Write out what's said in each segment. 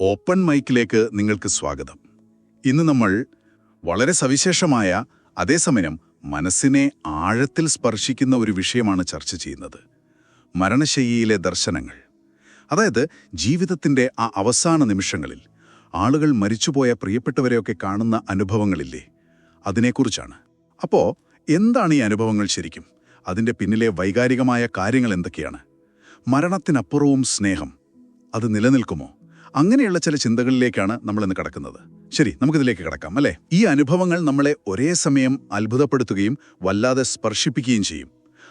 Open മൈക്കിലേക്ക് നിങ്ങൾക്ക് സ്വാഗതം. ഇന്ന് നമ്മൾ വളരെ സവിശേഷമായ അതേസമയം മനസ്സിനെ ആഴത്തിൽ സ്പർശിക്കുന്ന ഒരു വിഷയമാണ് ചർച്ച ചെയ്യുന്നത്. മരണശൈലിയിലെ ദർശനങ്ങൾ. അതായത് ജീവിതത്തിന്റെ ആ അവസാന നിമിഷങ്ങളിൽ ആളുകൾ മരിച്ചുപോയ പ്രിയപ്പെട്ടവരെയൊക്കെ കാണുന്ന അനുഭവങ്ങളില്ലേ? അതിനെക്കുറിച്ചാണ്. അപ്പോൾ എന്താണ് ഈ അനുഭവങ്ങൾ ശരിക്കും? അതിന്റെ പിന്നിലെ വൈകാരികമായ കാര്യങ്ങൾ എന്തൊക്കെയാണ്? മരണത്തിനപ്പുറവും സ്നേഹം. അത് നിലനിൽക്കുമോ? അങ്ങനെയുള്ള ചില ചിന്തകളിലേക്കാണ് നമ്മൾ ഇന്ന് കടക്കുന്നത്. ശരി നമുക്കിതിലേക്ക് കടക്കാം അല്ലേ? ഈ അനുഭവങ്ങൾ നമ്മളെ ഒരേ സമയം അത്ഭുതപ്പെടുത്തുകയും വല്ലാതെ സ്പർശിപ്പിക്കുകയും ചെയ്യും.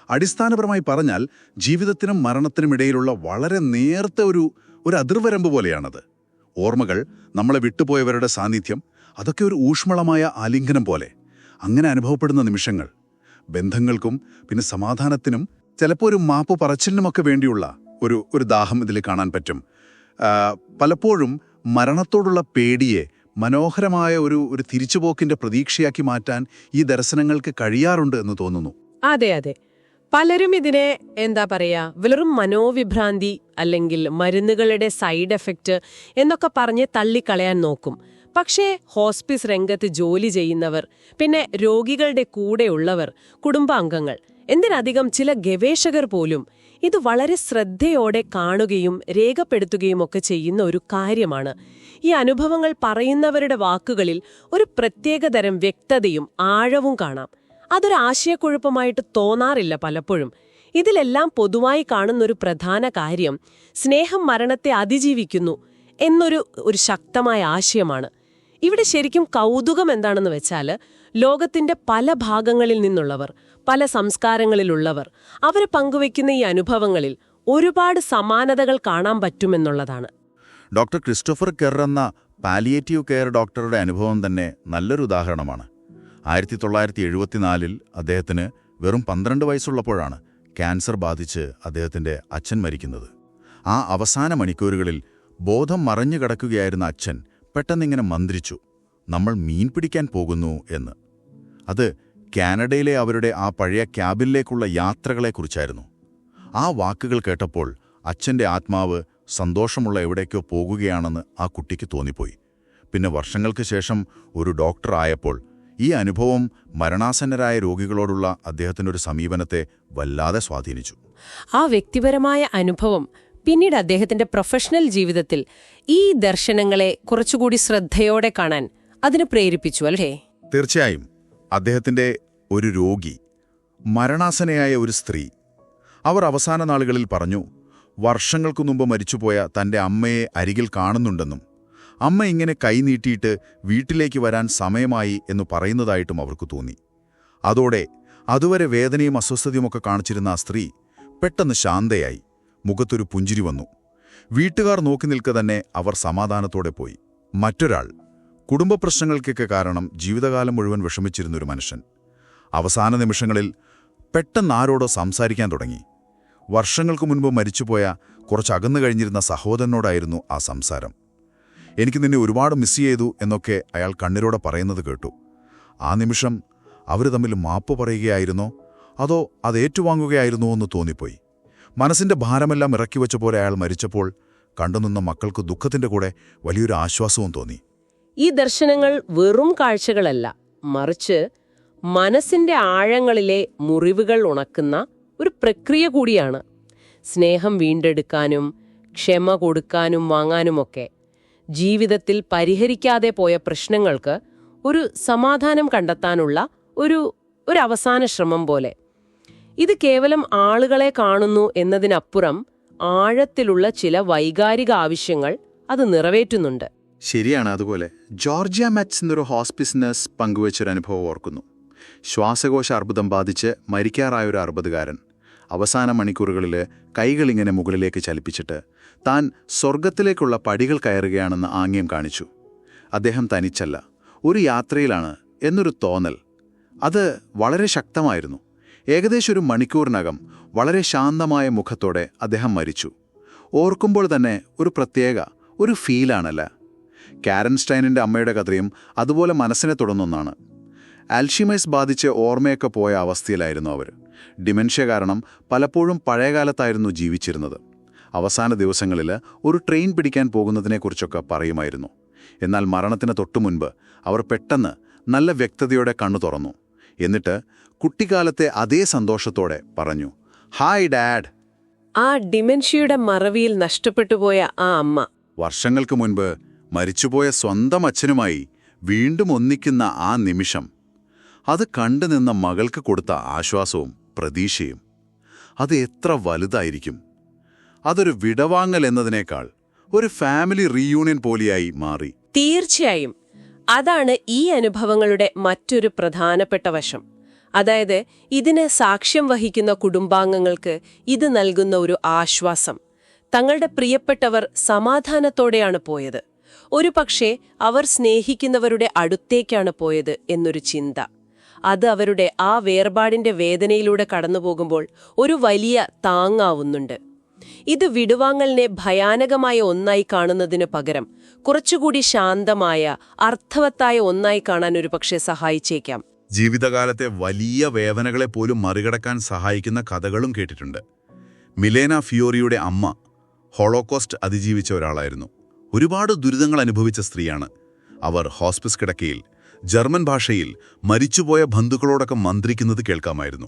അടിസ്ഥാനപരമായി പറഞ്ഞാൽ ജീവിതത്തിനും മരണത്തിനും ഇടയിലുള്ള വളരെ നേർത്ത ഒരു ഒരു അതിർവരമ്പ് പോലെയാണത്. ഓർമ്മകൾ നമ്മളെ വിട്ടുപോയവരുടെ സാന്നിധ്യം അതൊക്കെ ഒരു ഊഷ്മളമായ ആലിംഗനം പോലെ. അങ്ങനെ അനുഭവപ്പെടുന്ന നിമിഷങ്ങൾ ബന്ധങ്ങൾക്കും പിന്നെ സമാധാനത്തിനും ചിലപ്പോൾ ഒരു മാപ്പ് പറച്ചിലിനുമൊക്കെ വേണ്ടിയുള്ള ഒരു ഒരു ദാഹം ഇതിൽ കാണാൻ പറ്റും. പലപ്പോഴും മരണത്തോടുള്ള പേടിയെ മനോഹരമായ ഒരു ഒരു തിരിച്ചുപോക്കിന്റെ പ്രതീക്ഷയാക്കി മാറ്റാൻ ഈ ദർശനങ്ങൾക്ക് കഴിയാറുണ്ട് എന്ന് തോന്നുന്നു. അതെ അതെ. പലരും ഇതിനെ എന്താ പറയാ വെറും മനോവിഭ്രാന്തി അല്ലെങ്കിൽ മരുന്നുകളുടെ സൈഡ് എഫക്റ്റ് എന്നൊക്കെ പറഞ്ഞ് തള്ളിക്കളയാൻ നോക്കും. പക്ഷേ ഹോസ്പിസ് രംഗത്ത് ജോലി ചെയ്യുന്നവർ പിന്നെ രോഗികളുടെ കൂടെയുള്ളവർ കുടുംബാംഗങ്ങൾ എന്തിനധികം ചില ഗവേഷകർ പോലും ഇത് വളരെ ശ്രദ്ധയോടെ കാണുകയും രേഖപ്പെടുത്തുകയും ഒക്കെ ചെയ്യുന്ന ഒരു കാര്യമാണ്. ഈ അനുഭവങ്ങൾ പറയുന്നവരുടെ വാക്കുകളിൽ ഒരു പ്രത്യേകതരം വ്യക്തതയും ആഴവും കാണാം. അതൊരു ആശയക്കുഴപ്പമായിട്ട് തോന്നാറില്ല പലപ്പോഴും. ഇതിലെല്ലാം പൊതുവായി കാണുന്നൊരു പ്രധാന കാര്യം സ്നേഹം മരണത്തെ അതിജീവിക്കുന്നു എന്നൊരു ഒരു ശക്തമായ ആശയമാണ്. ഇവിടെ ശരിക്കും കൗതുകം എന്താണെന്ന് വെച്ചാൽ ലോകത്തിന്റെ പല ഭാഗങ്ങളിൽ നിന്നുള്ളവർ പല സംസ്കാരങ്ങളിലുള്ളവർ അവർ പങ്കുവെക്കുന്ന ഈ അനുഭവങ്ങളിൽ ഒരുപാട് സമാനതകൾ കാണാൻ പറ്റുമെന്നുള്ളതാണ്. ഡോക്ടർ ക്രിസ്റ്റോഫർ കെർ എന്ന പാലിയേറ്റീവ് കെയർ ഡോക്ടറുടെ അനുഭവം തന്നെ നല്ലൊരു ഉദാഹരണമാണ്. ആയിരത്തി തൊള്ളായിരത്തി എഴുപത്തിനാലിൽ അദ്ദേഹത്തിന് വെറും പന്ത്രണ്ട് വയസ്സുള്ളപ്പോഴാണ് ക്യാൻസർ ബാധിച്ച് അദ്ദേഹത്തിന്റെ അച്ഛൻ മരിക്കുന്നത്. ആ അവസാന മണിക്കൂറുകളിൽ ബോധം മറഞ്ഞു കിടക്കുകയായിരുന്ന അച്ഛൻ പെട്ടെന്നിങ്ങനെ മന്ത്രിച്ചു നമ്മൾ മീൻ പിടിക്കാൻ പോകുന്നു എന്ന്. അത് കാനഡയിലെ അവരുടെ ആ പഴയ ക്യാബിനിലേക്കുള്ള യാത്രകളെക്കുറിച്ചായിരുന്നു. ആ വാക്കുകൾ കേട്ടപ്പോൾ അച്ഛന്റെ ആത്മാവ് സന്തോഷമുള്ള എവിടേക്കോ പോകുകയാണെന്ന് ആ കുട്ടിക്ക് തോന്നിപ്പോയി. പിന്നെ വർഷങ്ങൾക്ക് ശേഷം ഒരു ഡോക്ടർ ആയപ്പോൾ ഈ അനുഭവം മരണാസന്നരായ രോഗികളോടുള്ള അദ്ദേഹത്തിന്റെ ഒരു സമീപനത്തെ വല്ലാതെ സ്വാധീനിച്ചു. ആ വ്യക്തിപരമായ അനുഭവം പിന്നീട് അദ്ദേഹത്തിന്റെ പ്രൊഫഷണൽ ജീവിതത്തിൽ ഈ ദർശനങ്ങളെ കുറച്ചുകൂടി ശ്രദ്ധയോടെ കാണാൻ അതിന് പ്രേരിപ്പിച്ചു അല്ലേ? തീർച്ചയായും. അദ്ദേഹത്തിന്റെ ഒരു രോഗി മരണാസനയായ ഒരു സ്ത്രീ. അവർ അവസാന നാളുകളിൽ പറഞ്ഞു വർഷങ്ങൾക്കു മുമ്പ് മരിച്ചുപോയ തന്റെ അമ്മയെ അരികിൽ കാണുന്നുണ്ടെന്നും അമ്മ ഇങ്ങനെ കൈനീട്ടിയിട്ട് വീട്ടിലേക്ക് വരാൻ സമയമായി എന്ന് പറയുന്നതായിട്ടും അവർക്ക് തോന്നി. അതോടെ അതുവരെ വേദനയും അസ്വസ്ഥതയുമൊക്കെ കാണിച്ചിരുന്ന ആ സ്ത്രീ പെട്ടെന്ന് ശാന്തയായി. മുഖത്തൊരു പുഞ്ചിരി വന്നു. വീട്ടുകാർ നോക്കി നിൽക്കെ തന്നെ അവർ സമാധാനത്തോടെ പോയി. മറ്റൊരാൾ കുടുംബ പ്രശ്നങ്ങൾക്കൊക്കെ കാരണം ജീവിതകാലം മുഴുവൻ വിഷമിച്ചിരുന്നൊരു മനുഷ്യൻ. അവസാന നിമിഷങ്ങളിൽ പെട്ടെന്ന് ആരോടോ സംസാരിക്കാൻ തുടങ്ങി. വർഷങ്ങൾക്ക് മുൻപ് മരിച്ചുപോയ കുറച്ച് അകന്നു കഴിഞ്ഞിരുന്ന സഹോദരനോടായിരുന്നു ആ സംസാരം. എനിക്ക് നിന്നെ ഒരുപാട് മിസ് ചെയ്തു എന്നൊക്കെ അയാൾ കണ്ണിരോടെ പറയുന്നത് കേട്ടു. ആ നിമിഷം അവർ തമ്മിൽ മാപ്പ് പറയുകയായിരുന്നോ? അതോ അത് ഏറ്റുവാങ്ങുകയായിരുന്നോ എന്ന് തോന്നിപ്പോയി. മനസ്സിന്റെ ഭാരമെല്ലാം ഇറക്കി വെച്ച പോലെ അയാൾ മരിച്ചപ്പോൾ കണ്ടുനിന്ന മക്കൾക്ക് ദുഃഖത്തിന്റെ കൂടെ വലിയൊരു ആശ്വാസവും തോന്നി. ഈ ദർശനങ്ങൾ വെറും കാഴ്ചകളല്ല മറിച്ച് മനസ്സിന്റെ ആഴങ്ങളിലെ മുറിവുകൾ ഉണക്കുന്ന ഒരു പ്രക്രിയ കൂടിയാണ്. സ്നേഹം വീണ്ടെടുക്കാനും ക്ഷമ കൊടുക്കാനും വാങ്ങാനുമൊക്കെ ജീവിതത്തിൽ പരിഹരിക്കാതെ പോയ പ്രശ്നങ്ങൾക്ക് ഒരു സമാധാനം കണ്ടെത്താനുള്ള ഒരു ഒരു അവസാന ശ്രമം പോലെ. ഇത് കേവലം ആളുകളെ കാണുന്നു എന്നതിനപ്പുറം ആഴത്തിലുള്ള ചില വൈകാരിക ആവശ്യങ്ങൾ അത് നിറവേറ്റുന്നുണ്ട്. ശരിയാണ് അതുപോലെ. ജോർജിയ മാറ്റ്സ് എന്നൊരു ഹോസ്പിസ് നഴ്സ് പങ്കുവച്ചൊരു അനുഭവം ഓർക്കുന്നു. ശ്വാസകോശ അർബുദം ബാധിച്ച് മരിക്കാറായ ഒരു അർബുദകാരൻ അവസാന മണിക്കൂറുകളിൽ കൈകളിങ്ങനെ മുകളിലേക്ക് ചലിപ്പിച്ചിട്ട് താൻ സ്വർഗത്തിലേക്കുള്ള പടികൾ കയറുകയാണെന്ന് ആംഗ്യം കാണിച്ചു. അദ്ദേഹം തനിച്ചല്ല ഒരു യാത്രയിലാണ് എന്നൊരു തോന്നൽ. അത് വളരെ ശക്തമായിരുന്നു. ഏകദേശം ഒരു മണിക്കൂറിനകം വളരെ ശാന്തമായ മുഖത്തോടെ അദ്ദേഹം മരിച്ചു. ഓർക്കുമ്പോൾ തന്നെ ഒരു പ്രത്യേക ഒരു ഫീലാണല്ല. കാരൻസ്റ്റൈനിന്റെ അമ്മയുടെ കഥയും അതുപോലെ മനസ്സിനെ തുടർന്നൊന്നാണ് ആൽഷിമൈസ് ബാധിച്ച് ഓർമ്മയൊക്കെ പോയ അവസ്ഥയിലായിരുന്നു അവർ. ഡിമെൻഷ്യ കാരണം പലപ്പോഴും പഴയകാലത്തായിരുന്നു ജീവിച്ചിരുന്നത്. അവസാന ദിവസങ്ങളിൽ ഒരു ട്രെയിൻ പിടിക്കാൻ പോകുന്നതിനെക്കുറിച്ചൊക്കെ പറയുമായിരുന്നു. എന്നാൽ മരണത്തിന് തൊട്ടുമുൻപ് അവർ പെട്ടെന്ന് നല്ല വ്യക്തതയോടെ കണ്ണു തുറന്നു. എന്നിട്ട് കുട്ടിക്കാലത്തെ അതേ സന്തോഷത്തോടെ പറഞ്ഞു ഹായ് ഡാഡ്. ആ ഡിമെൻഷ്യയുടെ മറവിയിൽ നഷ്ടപ്പെട്ടുപോയ ആ അമ്മ. വർഷങ്ങൾക്ക് മുൻപ് മരിച്ചുപോയ സ്വന്തം അച്ഛനുമായി വീണ്ടും ഒന്നിക്കുന്ന ആ നിമിഷം. അത് കണ്ടുനിന്ന മകൾക്ക് കൊടുത്ത ആശ്വാസവും പ്രതീക്ഷയും. അത് എത്ര വലുതായിരിക്കും. അതൊരു വിടവാങ്ങൽ എന്നതിനേക്കാൾ ഒരു ഫാമിലി റീയൂണിയൻ പോലെയായി മാറി. തീർച്ചയായും. അതാണ് ഈ അനുഭവങ്ങളുടെ മറ്റൊരു പ്രധാനപ്പെട്ട വശം. അതായത് ഇതിന് സാക്ഷ്യം വഹിക്കുന്ന കുടുംബാംഗങ്ങൾക്ക് ഇത് നൽകുന്ന ഒരു ആശ്വാസം. തങ്ങളുടെ പ്രിയപ്പെട്ടവർ സമാധാനത്തോടെയാണ് പോയത്. ഒരു പക്ഷേ അവർ സ്നേഹിക്കുന്നവരുടെ അടുത്തേക്കാണ് പോയത് എന്നൊരു ചിന്ത. അത് അവരുടെ ആ വേർപാടിന്റെ വേദനയിലൂടെ കടന്നുപോകുമ്പോൾ ഒരു വലിയ താങ്ങാവുന്നുണ്ട്. ഇത് വിടുവാങ്ങലിനെ ഭയാനകമായ ഒന്നായി കാണുന്നതിന് പകരം കുറച്ചുകൂടി ശാന്തമായ അർത്ഥവത്തായ ഒന്നായി കാണാൻ ഒരു പക്ഷേ സഹായിച്ചേക്കാം. ജീവിതകാലത്തെ വലിയ വേദനകളെ പോലും മറികടക്കാൻ സഹായിക്കുന്ന കഥകളും കേട്ടിട്ടുണ്ട്. മിലേന ഫിയോറിയുടെ അമ്മ ഹോളോകോസ്റ്റ് അതിജീവിച്ച ഒരാളായിരുന്നു. ഒരുപാട് ദുരിതങ്ങൾ അനുഭവിച്ച സ്ത്രീയാണ്. അവർ ഹോസ്പിസ് കിടക്കയിൽ ജർമ്മൻ ഭാഷയിൽ മരിച്ചുപോയ ബന്ധുക്കളോടൊക്കെ മന്ത്രിക്കുന്നത് കേൾക്കാമായിരുന്നു.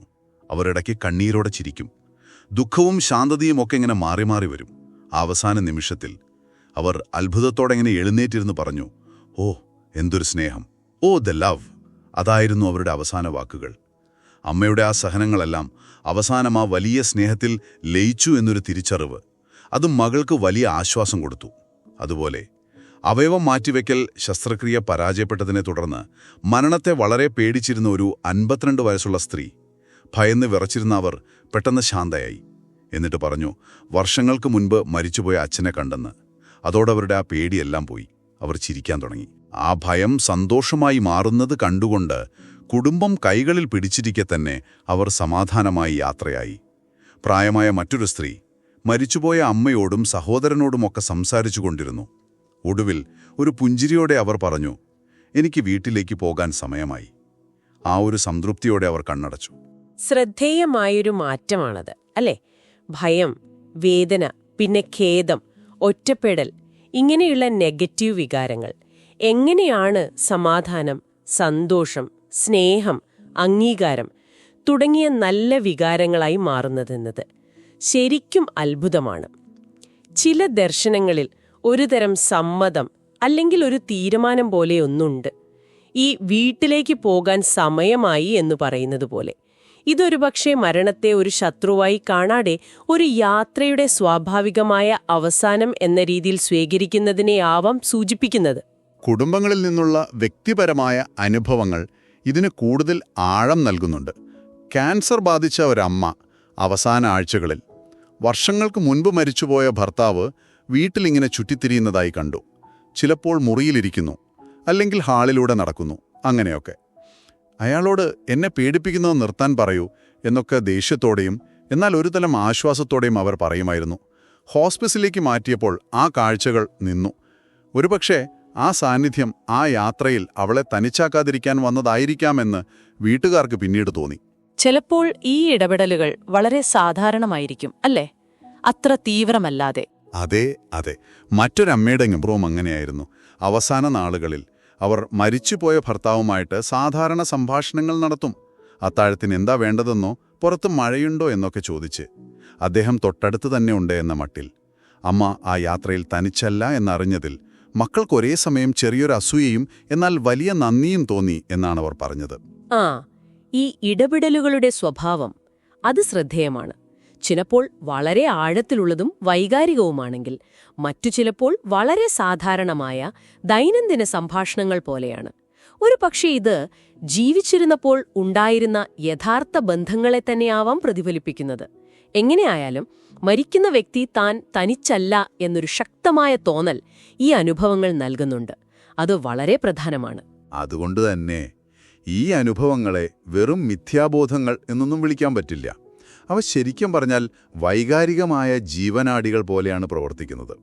അവരിടയ്ക്ക് കണ്ണീരോടെ ചിരിക്കും. ദുഃഖവും ശാന്തതയും ഒക്കെ ഇങ്ങനെ മാറി മാറി വരും. അവസാന നിമിഷത്തിൽ അവർ അത്ഭുതത്തോടെ ഇങ്ങനെ എഴുന്നേറ്റിരുന്ന് പറഞ്ഞു ഓ എന്തൊരു സ്നേഹം. Oh the love. അതായിരുന്നു അവരുടെ അവസാന വാക്കുകൾ. അമ്മയുടെ ആ സഹനങ്ങളെല്ലാം അവസാനം ആ വലിയ സ്നേഹത്തിൽ ലയിച്ചു എന്നൊരു തിരിച്ചറിവ്. അത് മകൾക്ക് വലിയ ആശ്വാസം കൊടുത്തു. അതുപോലെ അവയവം മാറ്റിവെക്കൽ ശസ്ത്രക്രിയ പരാജയപ്പെട്ടതിനെ തുടർന്ന് മരണത്തെ വളരെ പേടിച്ചിരുന്ന ഒരു അൻപത്തിരണ്ട് വയസ്സുള്ള സ്ത്രീ ഭയന്ന് വിറച്ചിരുന്ന അവർ പെട്ടെന്ന് ശാന്തയായി. എന്നിട്ട് പറഞ്ഞു വർഷങ്ങൾക്ക് മുൻപ് മരിച്ചുപോയ അച്ഛനെ കണ്ടെന്ന്. അതോടവരുടെ ആ പേടിയെല്ലാം പോയി. അവർ ചിരിക്കാൻ തുടങ്ങി. ആ ഭയം സന്തോഷമായി മാറുന്നത് കണ്ടുകൊണ്ട് കുടുംബം കൈകളിൽ പിടിച്ചിരിക്കെ തന്നെ അവർ സമാധാനമായി യാത്രയായി. പ്രായമായ മറ്റൊരു സ്ത്രീ മരിച്ചുപോയ അമ്മയോടും സഹോദരനോടുമൊക്കെ സംസാരിച്ചു കൊണ്ടിരുന്നു. ഒടുവിൽ ഒരു പുഞ്ചിരിയോടെ അവർ പറഞ്ഞു എനിക്ക് വീട്ടിലേക്ക് പോകാൻ സമയമായി. ആ ഒരു സംതൃപ്തിയോടെ അവർ കണ്ണടച്ചു. ശ്രദ്ധേയമായൊരു മാറ്റമാണത് അല്ലേ? ഭയം വേദന പിന്നെ ഖേദം ഒറ്റപ്പെടൽ ഇങ്ങനെയുള്ള നെഗറ്റീവ് വികാരങ്ങൾ. എങ്ങനെയാണ് സമാധാനം സന്തോഷം സ്നേഹം അംഗീകാരം തുടങ്ങിയ നല്ല വികാരങ്ങളായി മാറുന്നതെന്നത്? ശരിക്കും അത്ഭുതമാണ്. ചില ദർശനങ്ങളിൽ ഒരുതരം സമ്മതം അല്ലെങ്കിൽ ഒരു തീരുമാനം പോലെ ഒന്നുണ്ട്. ഈ വീട്ടിലേക്ക് പോകാൻ സമയമായി എന്ന് പറയുന്നത് പോലെ. ഇതൊരുപക്ഷെ മരണത്തെ ഒരു ശത്രുവായി കാണാതെ ഒരു യാത്രയുടെ സ്വാഭാവികമായ അവസാനം എന്ന രീതിയിൽ സ്വീകരിക്കുന്നതിനെയാവാം സൂചിപ്പിക്കുന്നത്. കുടുംബങ്ങളിൽ നിന്നുള്ള വ്യക്തിപരമായ അനുഭവങ്ങൾ ഇതിന് കൂടുതൽ ആഴം നൽകുന്നുണ്ട്. ക്യാൻസർ ബാധിച്ച ഒരമ്മ അവസാന ആഴ്ചകളിൽ വർഷങ്ങൾക്ക് മുൻപ് മരിച്ചുപോയ ഭർത്താവ് വീട്ടിലിങ്ങനെ ചുറ്റിത്തിരിയുന്നതായി കണ്ടു. ചിലപ്പോൾ മുറിയിലിരിക്കുന്നു അല്ലെങ്കിൽ ഹാളിലൂടെ നടക്കുന്നു അങ്ങനെയൊക്കെ. അയാളോട് എന്നെ പേടിപ്പിക്കുന്നത് നിർത്താൻ പറയൂ എന്നൊക്കെ ദേഷ്യത്തോടെയും എന്നാൽ ഒരുതരം ആശ്വാസത്തോടെയും അവർ പറയുമായിരുന്നു. ഹോസ്പിസിലേക്ക് മാറ്റിയപ്പോൾ ആ കാഴ്ചകൾ നിന്നു. ഒരുപക്ഷെ ആ സാന്നിധ്യം ആ യാത്രയിൽ അവളെ തനിച്ചാക്കാതിരിക്കാൻ വന്നതായിരിക്കാമെന്ന് വീട്ടുകാർക്ക് പിന്നീട് തോന്നി. ചിലപ്പോൾ ഈ ഇടപെടലുകൾ വളരെ സാധാരണമായിരിക്കും അല്ലേ? അത്ര തീവ്രമല്ലാതെ. അതെ അതെ. മറ്റൊരമ്മയുടെ അനുഭവം അങ്ങനെയായിരുന്നു. അവസാന നാളുകളിൽ അവർ മരിച്ചുപോയ ഭർത്താവുമായിട്ട് സാധാരണ സംഭാഷണങ്ങൾ നടത്തും. അത്താഴത്തിന് എന്താ വേണ്ടതെന്നോ പുറത്ത് മഴയുണ്ടോ എന്നൊക്കെ ചോദിച്ച്. അദ്ദേഹം തൊട്ടടുത്ത് തന്നെ ഉണ്ട് എന്ന മട്ടിൽ. അമ്മ ആ യാത്രയിൽ തനിച്ചല്ല എന്നറിഞ്ഞതിൽ മക്കൾക്ക് ഒരേ സമയം ചെറിയൊരു അസൂയയും എന്നാൽ വലിയ നന്ദിയും തോന്നി എന്നാണ് അവർ പറഞ്ഞത്. ആ ഈ ഇടപെടലുകളുടെ സ്വഭാവം അത് ശ്രദ്ധേയമാണ്. ചിലപ്പോൾ വളരെ ആഴത്തിലുള്ളതും വൈകാരികവുമാണെങ്കിൽ മറ്റു ചിലപ്പോൾ വളരെ സാധാരണമായ ദൈനംദിന സംഭാഷണങ്ങൾ പോലെയാണ്. ഒരു പക്ഷേ ഇത് ജീവിച്ചിരുന്നപ്പോൾ ഉണ്ടായിരുന്ന യഥാർത്ഥ ബന്ധങ്ങളെ തന്നെയാവാം പ്രതിഫലിപ്പിക്കുന്നത്. എങ്ങനെയായാലും മരിക്കുന്ന വ്യക്തി താൻ തനിച്ചല്ല എന്നൊരു ശക്തമായ തോന്നൽ ഈ അനുഭവങ്ങൾ നൽകുന്നുണ്ട്. അത് വളരെ പ്രധാനമാണ്. അതുകൊണ്ട് തന്നെ ഈ അനുഭവങ്ങളെ വെറും മിഥ്യാബോധങ്ങൾ എന്നൊന്നും വിളിക്കാൻ പറ്റില്ല. അവ ശരിക്കും പറഞ്ഞാൽ വൈകാരികമായ ജീവനാടികൾ പോലെയാണ് പ്രവർത്തിക്കുന്നത്.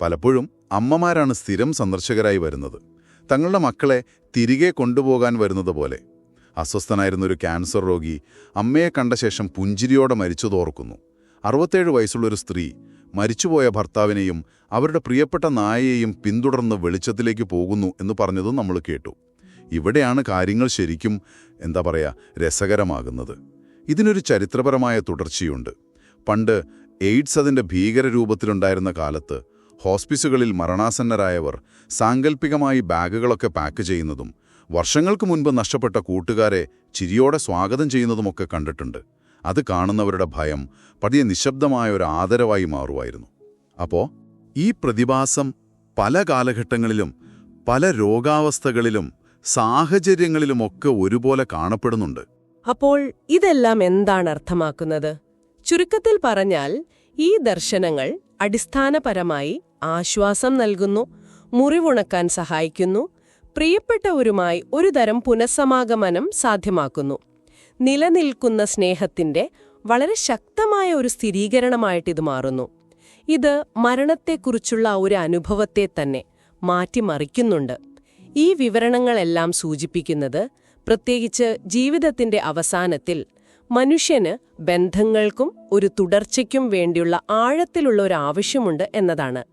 പലപ്പോഴും അമ്മമാരാണ് സ്ഥിരം സന്ദർശകരായി വരുന്നത്. തങ്ങളുടെ മക്കളെ തിരികെ കൊണ്ടുപോകാൻ വരുന്നത് പോലെ. അസ്വസ്ഥനായിരുന്ന ഒരു ക്യാൻസർ രോഗി അമ്മയെ കണ്ട ശേഷം പുഞ്ചിരിയോടെ മരിച്ചതോർക്കുന്നു. അറുപത്തേഴ് വയസ്സുള്ളൊരു സ്ത്രീ മരിച്ചുപോയ ഭർത്താവിനെയും അവരുടെ പ്രിയപ്പെട്ട നായയെയും പിന്തുടർന്ന് വെളിച്ചത്തിലേക്ക് പോകുന്നു എന്ന് പറഞ്ഞതും നമ്മൾ കേട്ടു. ഇവിടെയാണ് കാര്യങ്ങൾ ശരിക്കും എന്താ പറയുക രസകരമാകുന്നത്. ഇതിനൊരു ചരിത്രപരമായ തുടർച്ചയുണ്ട്. പണ്ട് എയ്ഡ്സ് അതിന്റെ ഭീകരരൂപത്തിലുണ്ടായിരുന്ന കാലത്ത് ഹോസ്പിസുകളിൽ മരണാസന്നരായവർ സാങ്കല്പികമായി ബാഗുകളൊക്കെ പാക്ക് ചെയ്യുന്നതും വർഷങ്ങൾക്ക് മുൻപ് നഷ്ടപ്പെട്ട കൂട്ടുകാരെ ചിരിയോടെ സ്വാഗതം ചെയ്യുന്നതുമൊക്കെ കണ്ടിട്ടുണ്ട്. അത് കാണുന്നവരുടെ ഭയം പതിയെ നിശബ്ദമായ ഒരു ആദരവായി മാറുമായിരുന്നു. അപ്പോൾ ഈ പ്രതിഭാസം പല കാലഘട്ടങ്ങളിലും പല രോഗാവസ്ഥകളിലും സാഹചര്യങ്ങളിലുമൊക്കെ ഒരുപോലെ കാണപ്പെടുന്നുണ്ട്. അപ്പോൾ ഇതെല്ലാം എന്താണ് അർത്ഥമാക്കുന്നത്? ചുരുക്കത്തിൽ പറഞ്ഞാൽ ഈ ദർശനങ്ങൾ അടിസ്ഥാനപരമായി ആശ്വാസം നൽകുന്നു മുറിവുണക്കാൻ സഹായിക്കുന്നു പ്രിയപ്പെട്ടവരുമായി ഒരു തരം പുനഃസമാഗമനം സാധ്യമാക്കുന്നു. നിലനിൽക്കുന്ന സ്നേഹത്തിന്റെ വളരെ ശക്തമായ ഒരു സ്ഥിരീകരണമായിട്ടിത് മാറുന്നു. ഇത് മരണത്തെക്കുറിച്ചുള്ള ഒരു അനുഭവത്തെ തന്നെ മാറ്റിമറിക്കുന്നുണ്ട്. ഈ വിവരണങ്ങളെല്ലാം സൂചിപ്പിക്കുന്നത് പ്രത്യേകിച്ച് ജീവിതത്തിന്റെ അവസാനത്തിൽ മനുഷ്യന് ബന്ധങ്ങൾക്കും ഒരു തുടർച്ചയ്ക്കും വേണ്ടിയുള്ള ആഴത്തിലുള്ള ഒരു ആവശ്യമുണ്ട് എന്നതാണ്.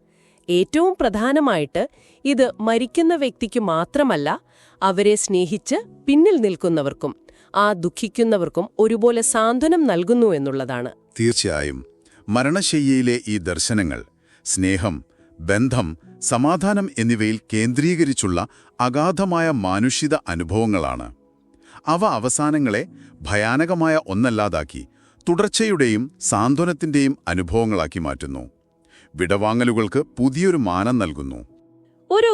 ഏറ്റവും പ്രധാനമായിട്ട് ഇത് മരിക്കുന്ന വ്യക്തിക്ക് മാത്രമല്ല അവരെ സ്നേഹിച്ച് പിന്നിൽ നിൽക്കുന്നവർക്കും. ആ ദുഃഖിക്കുന്നവർക്കും ഒരുപോലെ സാന്ത്വനം നൽകുന്നു എന്നുള്ളതാണ്. തീർച്ചയായും മരണശയ്യയിലെ ഈ ദർശനങ്ങൾ സ്നേഹം ബന്ധം സമാധാനം എന്നിവയിൽ കേന്ദ്രീകരിച്ചുള്ള അഗാധമായ മാനുഷിക അനുഭവങ്ങളാണ്. അവ അവസാനങ്ങളെ ഭയാനകമായ ഒന്നല്ലാതാക്കി തുടർച്ചയുടെയും സാന്ത്വനത്തിന്റെയും അനുഭവങ്ങളാക്കി മാറ്റുന്നു. വിടവാങ്ങലുകൾക്ക് പുതിയൊരു മാനം നൽകുന്നു. ഒരു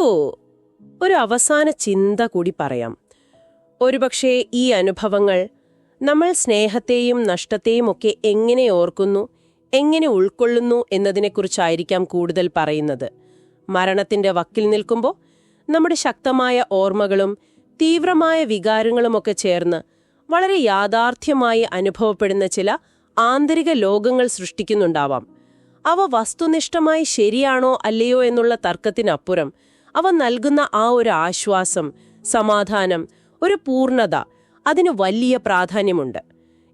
ഒരു അവസാന ചിന്ത കൂടി പറയാം. ഒരുപക്ഷേ ഈ അനുഭവങ്ങൾ നമ്മൾ സ്നേഹത്തെയും നഷ്ടത്തെയും ഒക്കെ എങ്ങനെ ഓർക്കുന്നു എങ്ങനെ ഉൾക്കൊള്ളുന്നു എന്നതിനെക്കുറിച്ചായിരിക്കാം കൂടുതൽ പറയുന്നത്. മരണത്തിന്റെ വക്കിൽ നിൽക്കുമ്പോൾ നമ്മുടെ ശക്തമായ ഓർമ്മകളും തീവ്രമായ വികാരങ്ങളുമൊക്കെ ചേർന്ന് വളരെ യാഥാർത്ഥ്യമായി അനുഭവപ്പെടുന്ന ചില ആന്തരിക ലോകങ്ങൾ സൃഷ്ടിക്കുന്നുണ്ടാവാം. അവ വസ്തുനിഷ്ഠമായി ശരിയാണോ അല്ലയോ എന്നുള്ള തർക്കത്തിനപ്പുറം അവ നൽകുന്ന ആ ഒരു ആശ്വാസം സമാധാനം ഒരു പൂർണത അതിന് വലിയ പ്രാധാന്യമുണ്ട്.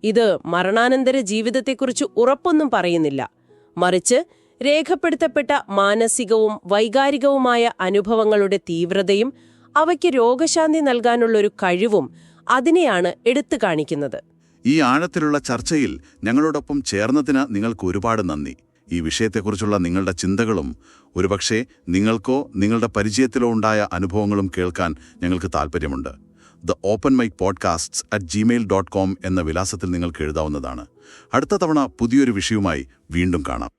ഇത് മരണാനന്തര ജീവിതത്തെക്കുറിച്ച് ഉറപ്പൊന്നും പറയുന്നില്ല. മറിച്ച് രേഖപ്പെടുത്തപ്പെട്ട മാനസികവും വൈകാരികവുമായ അനുഭവങ്ങളുടെ തീവ്രതയും അവയ്ക്ക് രോഗശാന്തി നൽകാനുള്ളൊരു കഴിവും അതിനെയാണ് എടുത്തു കാണിക്കുന്നത്. ഈ ആഴത്തിലുള്ള ചർച്ചയിൽ ഞങ്ങളോടൊപ്പം ചേർന്നതിന് നിങ്ങൾക്ക് ഒരുപാട് നന്ദി. ഈ വിഷയത്തെക്കുറിച്ചുള്ള നിങ്ങളുടെ ചിന്തകളും ഒരുപക്ഷെ നിങ്ങൾക്കോ നിങ്ങളുടെ പരിചയത്തിലോ ഉണ്ടായ അനുഭവങ്ങളും കേൾക്കാൻ ഞങ്ങൾക്ക് താൽപ്പര്യമുണ്ട്. The open mic podcasts at Gmail dot com എന്ന വിലാസത്തിൽ നിങ്ങൾക്ക് എഴുതാവുന്നതാണ്. അടുത്ത തവണ പുതിയൊരു വിഷയവുമായി വീണ്ടും കാണാം.